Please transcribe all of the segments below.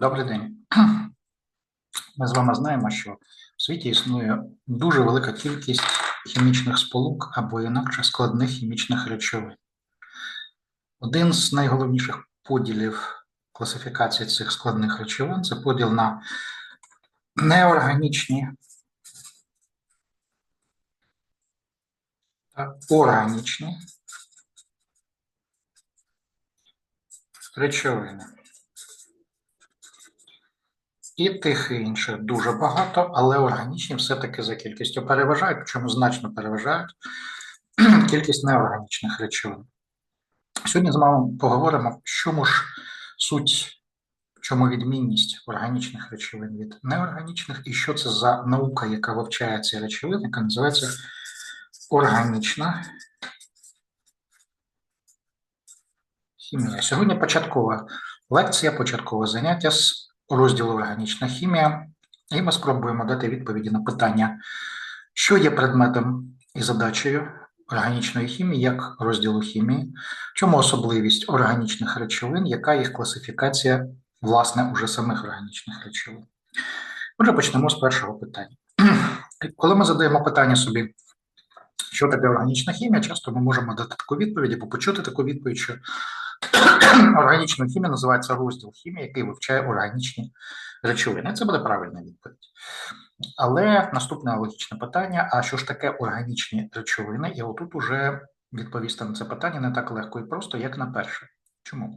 Добрий день. Ми з вами знаємо, що в світі існує дуже велика кількість хімічних сполук або інакше складних хімічних речовин. Один з найголовніших поділів класифікації цих складних речовин це поділ на неорганічні та органічні речовини. І тих і інших дуже багато, але органічні все-таки за кількістю переважають, причому значно переважають кількість неорганічних речовин. Сьогодні з вами поговоримо, чому ж суть, чому відмінність органічних речовин від неорганічних, і що це за наука, яка вивчає ці речовини, яка називається органічна хімія. Сьогодні початкова лекція, початкове заняття з розділу органічна хімія, і ми спробуємо дати відповіді на питання, що є предметом і задачею органічної хімії як розділу хімії, чому особливість органічних речовин, яка їх класифікація, власне, уже самих органічних речовин. Отже, почнемо з першого питання. Коли ми задаємо питання собі, що таке органічна хімія, часто ми можемо дати таку відповідь або почути таку відповідь, що Органічна хімія називається розділ хімії, який вивчає органічні речовини. Це буде правильна відповідь. Але наступне логічне питання: а що ж таке органічні речовини? І отут уже відповісти на це питання не так легко і просто, як на перше. Чому?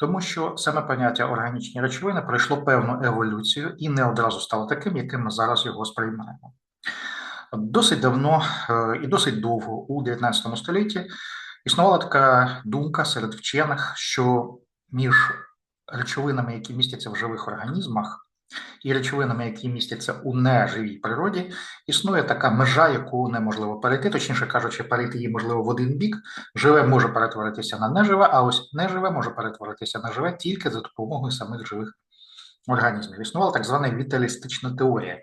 Тому що саме поняття органічні речовини пройшло певну еволюцію і не одразу стало таким, яким ми зараз його сприймаємо. Досить давно е, і досить довго у 19 столітті Існувала така думка серед вчених, що між речовинами, які містяться в живих організмах, і речовинами, які містяться у неживій природі, існує така межа, яку неможливо перейти, точніше кажучи, перейти її можливо в один бік. Живе може перетворитися на неживе, а ось неживе може перетворитися на живе тільки за допомогою самих живих організмів. Існувала так звана віталістична теорія.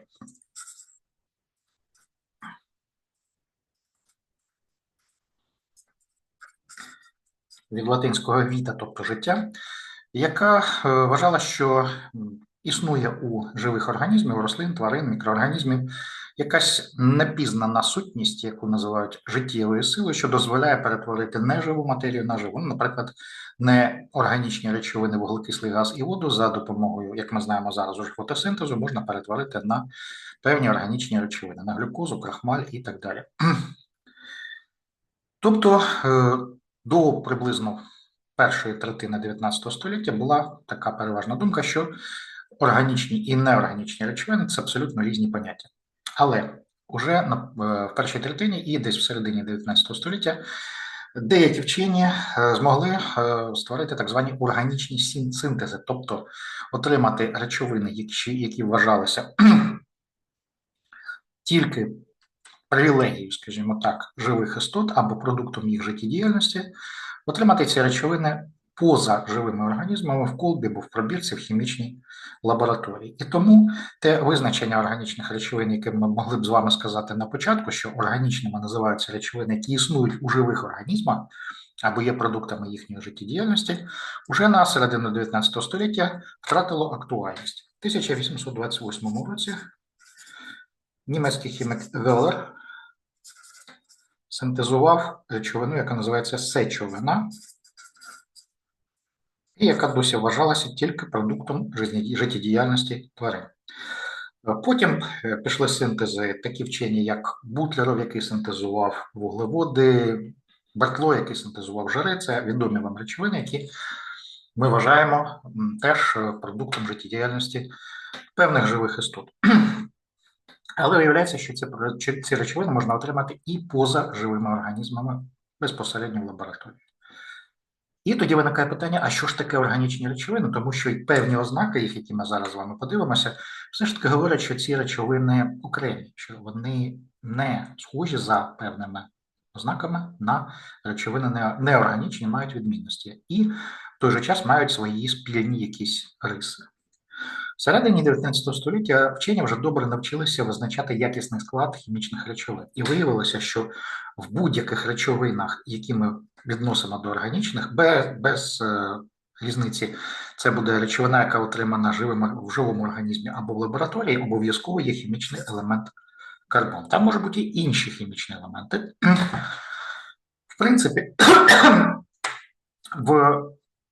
Від латинського віта, тобто життя, яка е, вважала, що існує у живих організмів, рослин, тварин, мікроорганізмів якась непізнана сутність, яку називають життєвою силою, що дозволяє перетворити неживу матерію на живу. Ну, наприклад, неорганічні речовини, вуглекислий газ і воду за допомогою, як ми знаємо зараз, уже фотосинтезу можна перетворити на певні органічні речовини, на глюкозу, крахмаль і так далі. Тобто е, до приблизно першої третини 19 століття була така переважна думка, що органічні і неорганічні речовини це абсолютно різні поняття. Але на е, в першій третині і десь в середині 19 століття деякі вчені е, змогли е, створити так звані органічні синтези, тобто отримати речовини, які, які вважалися тільки привілегію, скажімо так, живих істот або продуктом їх життєдіяльності, отримати ці речовини поза живими організмами в колбі або в пробірці в хімічній лабораторії. І тому те визначення органічних речовин, яке ми могли б з вами сказати на початку, що органічними називаються речовини, які існують у живих організмах. Або є продуктами їхньої життєдіяльності, уже на середину 19 століття втратило актуальність. У 1828 році німецький хімік Веллер синтезував речовину, яка називається сечовина, і яка досі вважалася тільки продуктом життєдіяльності тварин. Потім е, пішли синтези такі вчені, як Бутлеров, який синтезував вуглеводи, Бертло, який синтезував жири, це відомі вам речовини, які ми вважаємо теж е, продуктом життєдіяльності певних живих істот. Але виявляється, що ці, ці речовини можна отримати і поза живими організмами безпосередньо в лабораторії. І тоді виникає питання: а що ж таке органічні речовини? Тому що і певні ознаки, їх, які ми зараз з вами подивимося, все ж таки говорять, що ці речовини окремі, що вони не схожі за певними ознаками на речовини неорганічні, мають відмінності, і в той же час мають свої спільні якісь риси. Всередині 19 століття вчені вже добре навчилися визначати якісний склад хімічних речовин, і виявилося, що в будь-яких речовинах, які ми відносимо до органічних, без без е, різниці це буде речовина, яка отримана живим, в живому організмі або в лабораторії, обов'язково є хімічний елемент карбон. Там можуть бути і інші хімічні елементи. В принципі, в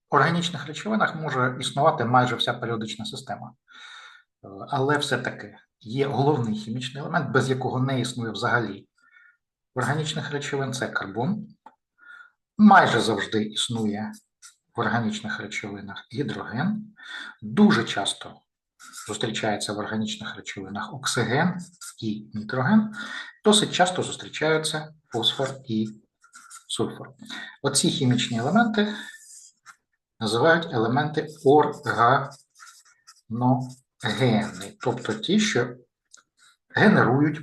органічних речовинах може існувати майже вся періодична система. Е, Але все-таки є головний хімічний елемент, без якого не існує взагалі органічних речовин це карбон. Майже завжди існує в органічних речовинах гідроген. Дуже часто зустрічається в органічних речовинах оксиген і нітроген. Досить часто зустрічаються фосфор і сульфур. Оці хімічні елементи називають елементи органогенні, тобто ті, що генерують,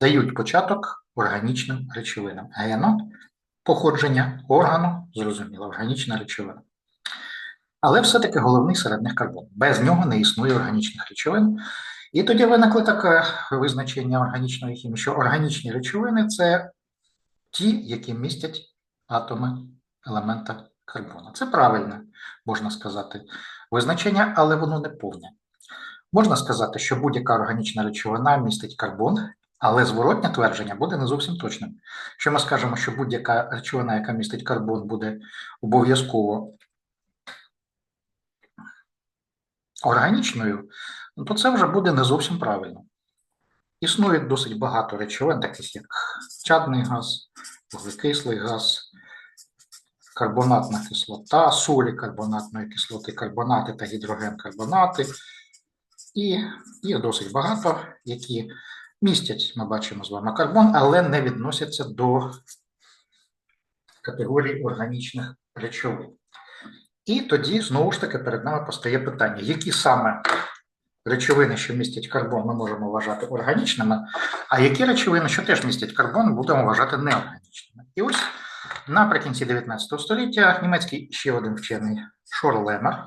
дають початок органічним речовинам. Гено походження органу, зрозуміло, органічна речовина. Але все-таки головний серед них карбон. Без нього не існує органічних речовин. І тоді виникло таке визначення органічної хімії, що органічні речовини це ті, які містять атоми елемента карбону. Це правильне, можна сказати, визначення, але воно не повне. Можна сказати, що будь-яка органічна речовина містить карбон, але зворотнє твердження буде не зовсім точним. Якщо ми скажемо, що будь-яка речовина, яка містить карбон, буде обов'язково органічною, ну, то це вже буде не зовсім правильно. Існує досить багато речовин, таких як чадний газ, вуглекислий газ, карбонатна кислота, солі карбонатної кислоти, карбонати та гідрогенкарбонати. І їх досить багато, які містять, ми бачимо з вами карбон, але не відносяться до категорії органічних речовин. І тоді знову ж таки перед нами постає питання, які саме речовини, що містять карбон, ми можемо вважати органічними, а які речовини, що теж містять карбон, будемо вважати неорганічними. І ось наприкінці 19 століття німецький ще один вчений Шор Лемер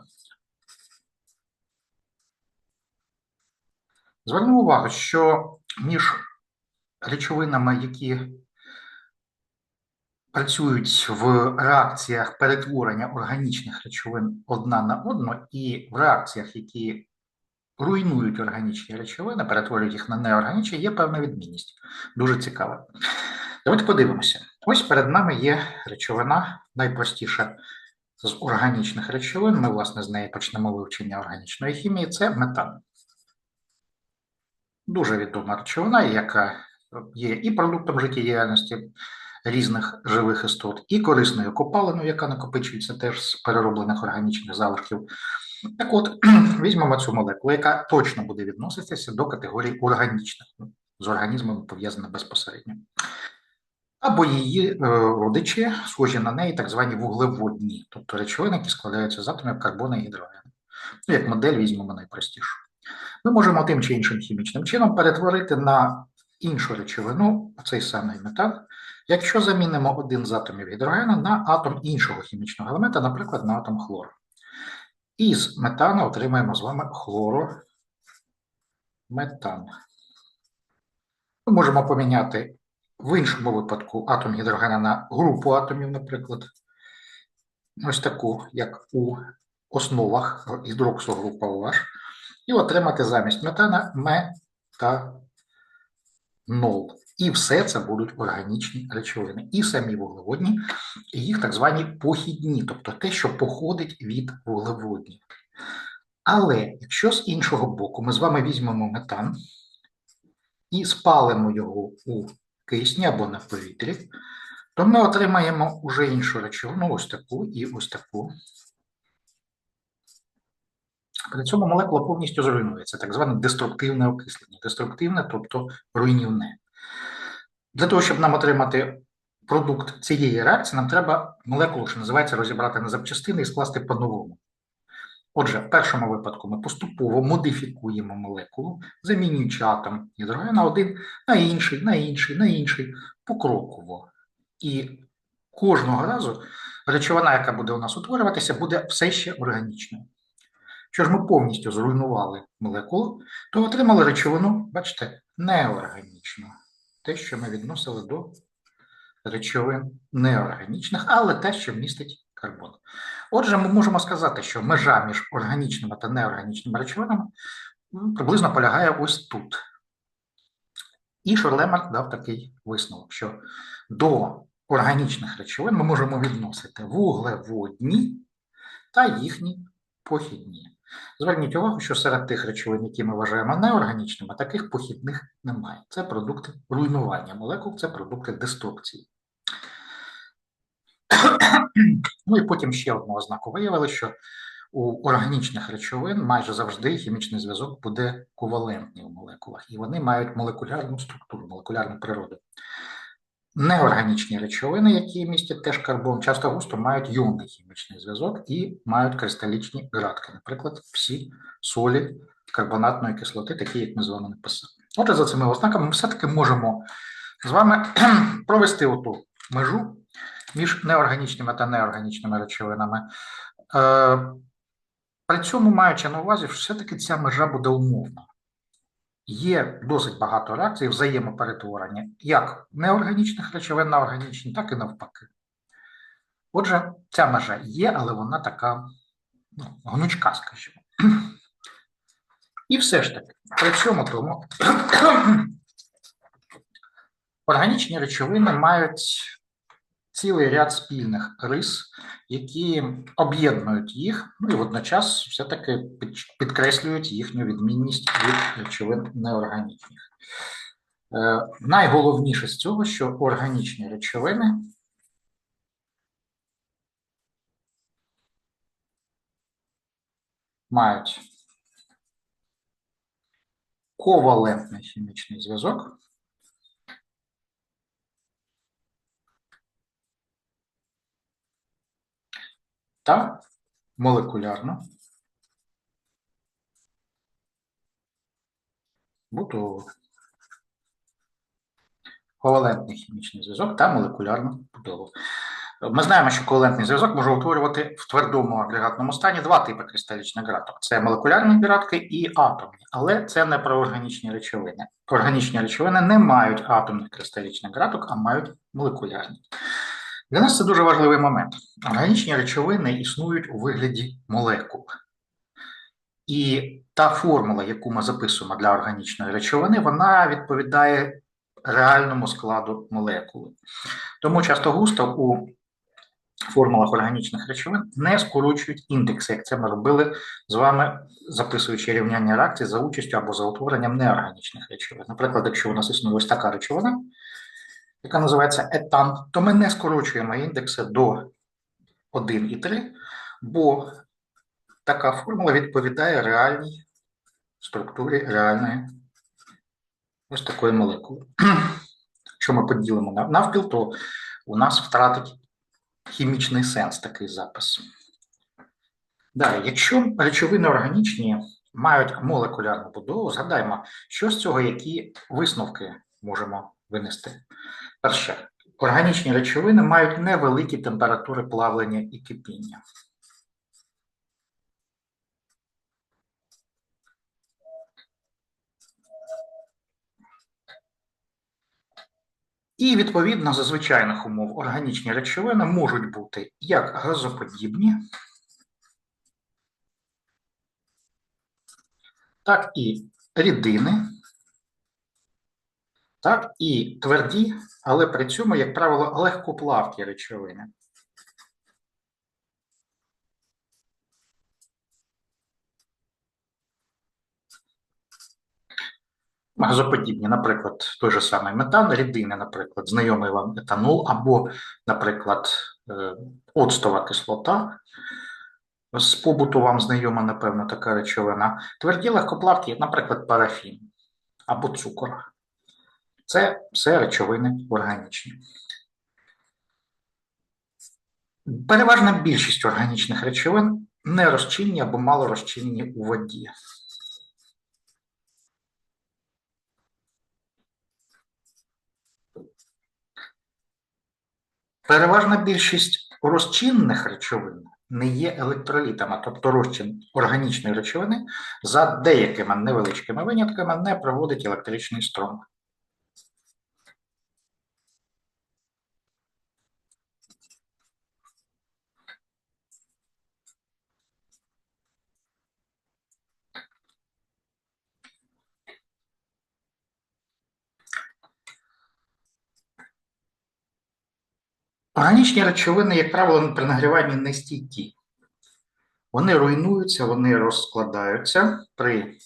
звернув увагу, що між речовинами, які працюють в реакціях перетворення органічних речовин одна на одну, і в реакціях, які руйнують органічні речовини, перетворюють їх на неорганічні, є певна відмінність. Дуже цікава. Давайте подивимося. Ось перед нами є речовина, найпростіша з органічних речовин. Ми, власне, з неї почнемо вивчення органічної хімії. Це метан. Дуже відома речовина, яка є і продуктом життєдіяльності різних живих істот, і корисною копалиною, яка накопичується теж з перероблених органічних залишків. Так от, візьмемо цю молекулу, яка точно буде відноситися до категорії органічних, з організмом пов'язана безпосередньо. Або її е, родичі, схожі на неї, так звані вуглеводні, тобто речовини, які складаються з атомів карбону і гідрогену. Ну, як модель візьмемо найпростішу. Ми можемо тим чи іншим хімічним чином перетворити на іншу речовину цей самий метал, якщо замінимо один з атомів гідрогену на атом іншого хімічного елемента, наприклад, на атом хлору. І з метану отримаємо з вами хлорометан. Ми можемо поміняти в іншому випадку атом гідрогена на групу атомів, наприклад, ось таку, як у основах гідроксогрупа OH, і отримати замість метана метанол. І все це будуть органічні речовини. І самі вуглеводні, і їх так звані похідні, тобто те, що походить від вуглеводнів. Але якщо з іншого боку ми з вами візьмемо метан і спалимо його у кисні або на повітрі, то ми отримаємо уже іншу речовину, ось таку і ось таку. При цьому молекула повністю зруйнується, так зване деструктивне окислення. Деструктивне, тобто руйнівне. Для того, щоб нам отримати продукт цієї реакції, нам треба молекулу, що називається, розібрати на запчастини і скласти по-новому. Отже, в першому випадку ми поступово модифікуємо молекулу, замінюючи атом гідрогена один на інший, на інший, на інший, покроково. І кожного разу речовина, яка буде у нас утворюватися, буде все ще органічною. Якщо ж ми повністю зруйнували молекулу, то отримали речовину, бачите, неорганічну. Те, що ми відносили до речовин неорганічних, але те, що містить карбон. Отже, ми можемо сказати, що межа між органічними та неорганічними речовинами приблизно полягає ось тут. І Шорлемар дав такий висновок, що до органічних речовин ми можемо відносити вуглеводні та їхні похідні. Зверніть увагу, що серед тих речовин, які ми вважаємо неорганічними, таких похідних немає. Це продукти руйнування молекул, це продукти деструкції. Ну і потім ще одну ознаку виявили, що у органічних речовин майже завжди хімічний зв'язок буде ковалентний у молекулах, і вони мають молекулярну структуру, молекулярну природу. Неорганічні речовини, які містять теж карбон, часто густо мають йонний хімічний зв'язок і мають кристалічні градки, наприклад, всі солі карбонатної кислоти, такі, як ми з вами написали. Отже, за цими ознаками ми все-таки можемо з вами провести оту межу між неорганічними та неорганічними речовинами. Е, При цьому, маючи на увазі, що все-таки ця межа буде умовна. Є досить багато реакцій взаємоперетворення як неорганічних речовин на органічні, так і навпаки. Отже, ця межа є, але вона така ну, гнучка, скажімо. І все ж таки, при цьому тому органічні речовини мають цілий ряд спільних рис, які об'єднують їх, ну і водночас все-таки підкреслюють їхню відмінність від речовин неорганічних. Е, найголовніше з цього, що органічні речовини мають ковалентний хімічний зв'язок. Та молекулярно будову. Ковалентний хімічний зв'язок та молекулярну будову. Ми знаємо, що ковалентний зв'язок може утворювати в твердому агрегатному стані два типи кристалічних градок: це молекулярні градки і атомні, але це не про органічні речовини. Органічні речовини не мають атомних кристалічних градок, а мають молекулярні. Для нас це дуже важливий момент. Органічні речовини існують у вигляді молекул. І та формула, яку ми записуємо для органічної речовини, вона відповідає реальному складу молекули. Тому часто густо у формулах органічних речовин не скорочують індекси, як це ми робили з вами, записуючи рівняння реакцій за участю або за утворенням неорганічних речовин. Наприклад, якщо у нас існує ось така речовина, яка називається етан, то ми не скорочуємо індекси до 1 і 3, бо така формула відповідає реальній структурі реальної ось такої молекули. Якщо ми поділимо навпіл, то у нас втратить хімічний сенс такий запис. Далі, якщо речовини органічні мають молекулярну будову, згадаємо, що з цього, які висновки можемо винести. Перше, органічні речовини мають невеликі температури плавлення і кипіння. І відповідно за звичайних умов органічні речовини можуть бути як газоподібні, так і рідини, так і тверді, але при цьому, як правило, легкоплавкі речовини. Газоподібні, наприклад, той же самий метан, рідини, наприклад, знайомий вам етанол, або, наприклад, е, оцтова кислота. З побуту вам знайома, напевно, така речовина. Тверді легкоплавкі, наприклад, парафін або цукор. Це все речовини органічні. Переважна більшість органічних речовин не розчинні або мало розчинні у воді. Переважна більшість розчинних речовин не є електролітами, тобто розчин органічної речовини за деякими невеличкими винятками не проводить електричний струм. Органічні речовини, як правило, при нагріванні не стійкі. Вони руйнуються, вони розкладаються при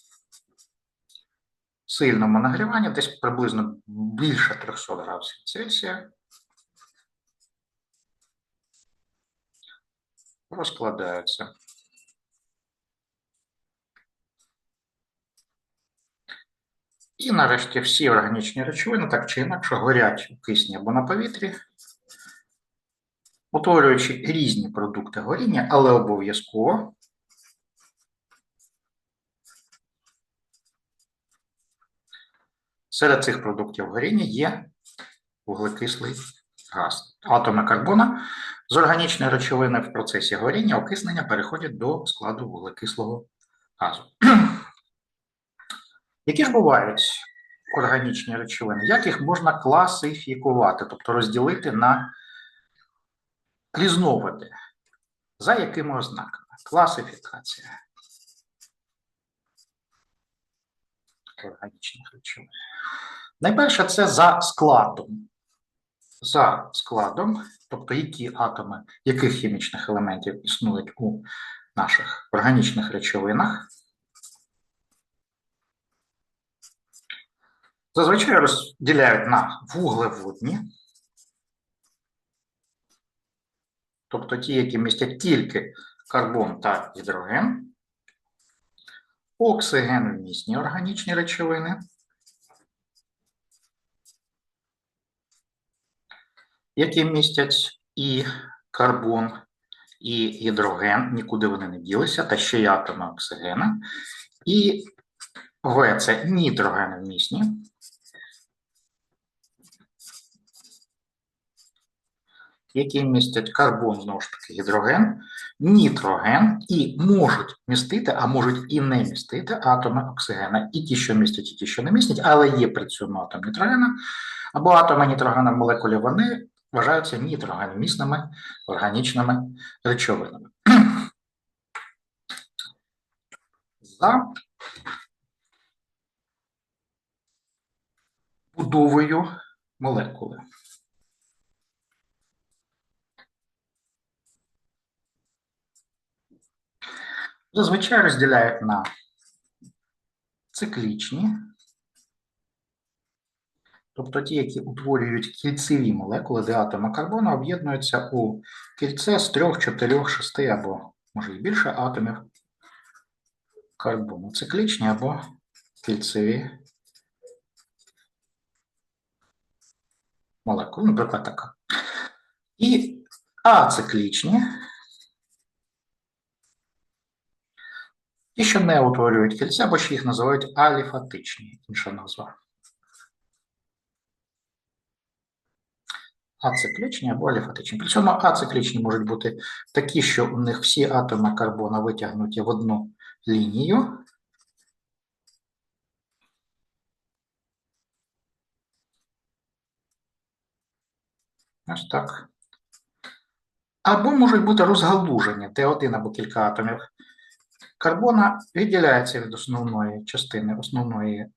сильному нагріванні, десь приблизно більше 300 градусів Цельсія. Розкладаються. І нарешті всі органічні речовини так чи інакше горять у кисні або на повітрі, утворюючи різні продукти горіння, але обов'язково серед цих продуктів горіння є вуглекислий газ. Атоми карбона з органічної речовини в процесі горіння окиснення переходять до складу вуглекислого газу. Які ж бувають органічні речовини? Як їх можна класифікувати, тобто розділити на різновиди? За якими ознаками? Класифікація органічних речовин. Найперше, це за складом. За складом, тобто які атоми, яких хімічних елементів існують у наших органічних речовинах. Зазвичай розділяють на вуглеводні, тобто ті, які містять тільки карбон та гідроген, оксигеновмісні органічні речовини, які містять і карбон, і гідроген, нікуди вони не ділися, та ще й атоми оксигена, і В це нітрогеновмісні. Які містять карбон, знову ж таки, гідроген, нітроген і можуть містити, а можуть і не містити атоми оксигена. І ті, що містять, і ті, що не містять, але є при цьому атом нітрогена, або атоми нітрогена в молекулі, вони вважаються нітрогеномісними органічними речовинами. За будовою молекули. Зазвичай розділяють на циклічні, тобто ті, які утворюють кільцеві молекули, де атоми карбону об'єднуються у кільце з 3, 4, 6 або, може і більше атомів карбону. Циклічні або кільцеві молекули, наприклад, така. І ациклічні. Ті, що не утворюють кільця, або ще їх називають аліфатичні, інша назва. Ациклічні або аліфатичні. При цьому ациклічні можуть бути такі, що у них всі атоми карбона витягнуті в одну лінію. Ось так. Або можуть бути розгалужені Т1 або кілька атомів карбона відділяється від основної частини основної,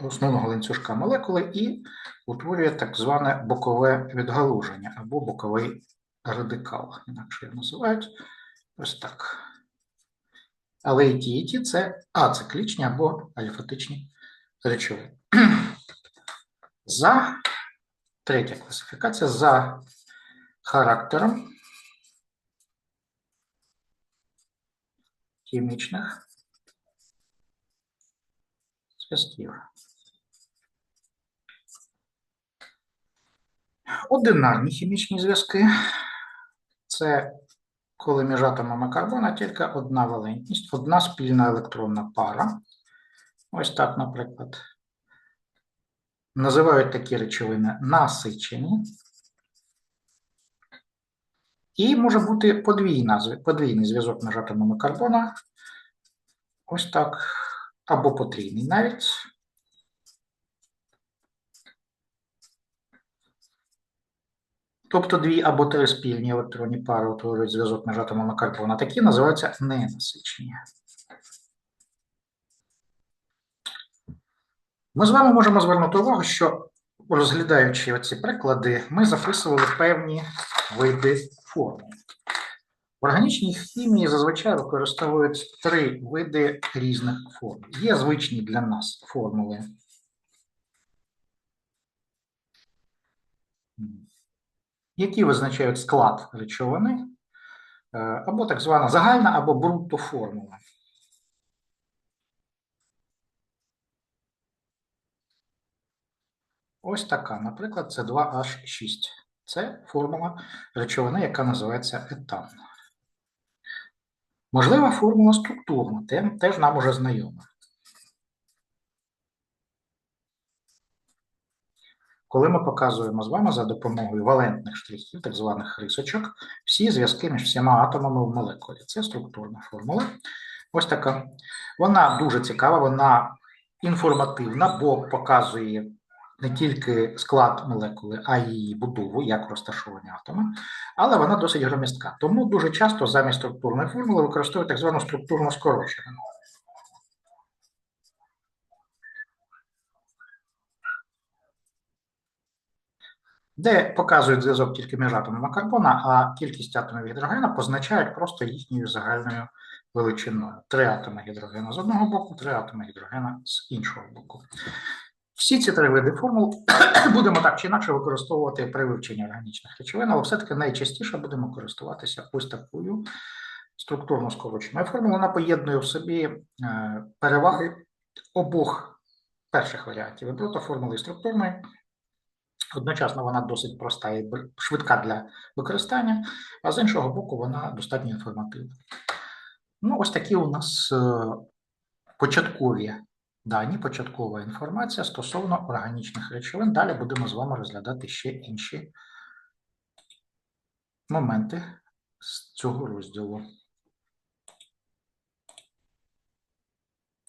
основного ланцюжка молекули і утворює так зване бокове відгалуження або боковий радикал, інакше його називають ось так. Але і ті, і ті це ациклічні або аліфатичні речовини. За третя класифікація за характером хімічних зв'язків. Одинарні хімічні зв'язки це коли між атомами карбона тільки одна валентність, одна спільна електронна пара. Ось так, наприклад. Називають такі речовини насичені. І може бути подвійна, подвійний зв'язок між атомами карбона. Ось так. Або потрійний навіть. Тобто дві або три спільні електронні пари утворюють зв'язок між атомами карбона. Такі називаються ненасичені. Ми з вами можемо звернути увагу, що розглядаючи оці приклади, ми записували певні види формул. В органічній хімії зазвичай використовують три види різних формул. Є звичні для нас формули. Які визначають склад речовини, е, або так звана загальна або брутто-формула. Ось така, наприклад, це 2H6. Це формула речовини, яка називається етан. Можлива формула структурна, теж нам уже знайома. Коли ми показуємо з вами за допомогою валентних штрихів, так званих рисочок, всі зв'язки між всіма атомами в молекулі. Це структурна формула. Ось така. Вона дуже цікава, вона інформативна, бо показує не тільки склад молекули, а й її будову, як розташовані атоми, але вона досить громістка. Тому дуже часто замість структурної формули використовують так звану структурну скорочену. де показують зв'язок тільки між атомами карбона, а кількість атомів гідрогена позначають просто їхньою загальною величиною. Три атоми гідрогена з одного боку, три атоми гідрогена з іншого боку. Всі ці три види формул будемо так чи інакше використовувати при вивченні органічних речовин, але все-таки найчастіше будемо користуватися ось такою структурно скороченою формулою. Вона поєднує в собі е, переваги обох перших варіантів і брутоформули і структурної. Одночасно вона досить проста і швидка для використання, а з іншого боку, вона достатньо інформативна. Ну, ось такі у нас е, початкові дані, початкова інформація стосовно органічних речовин. Далі будемо з вами розглядати ще інші моменти з цього розділу.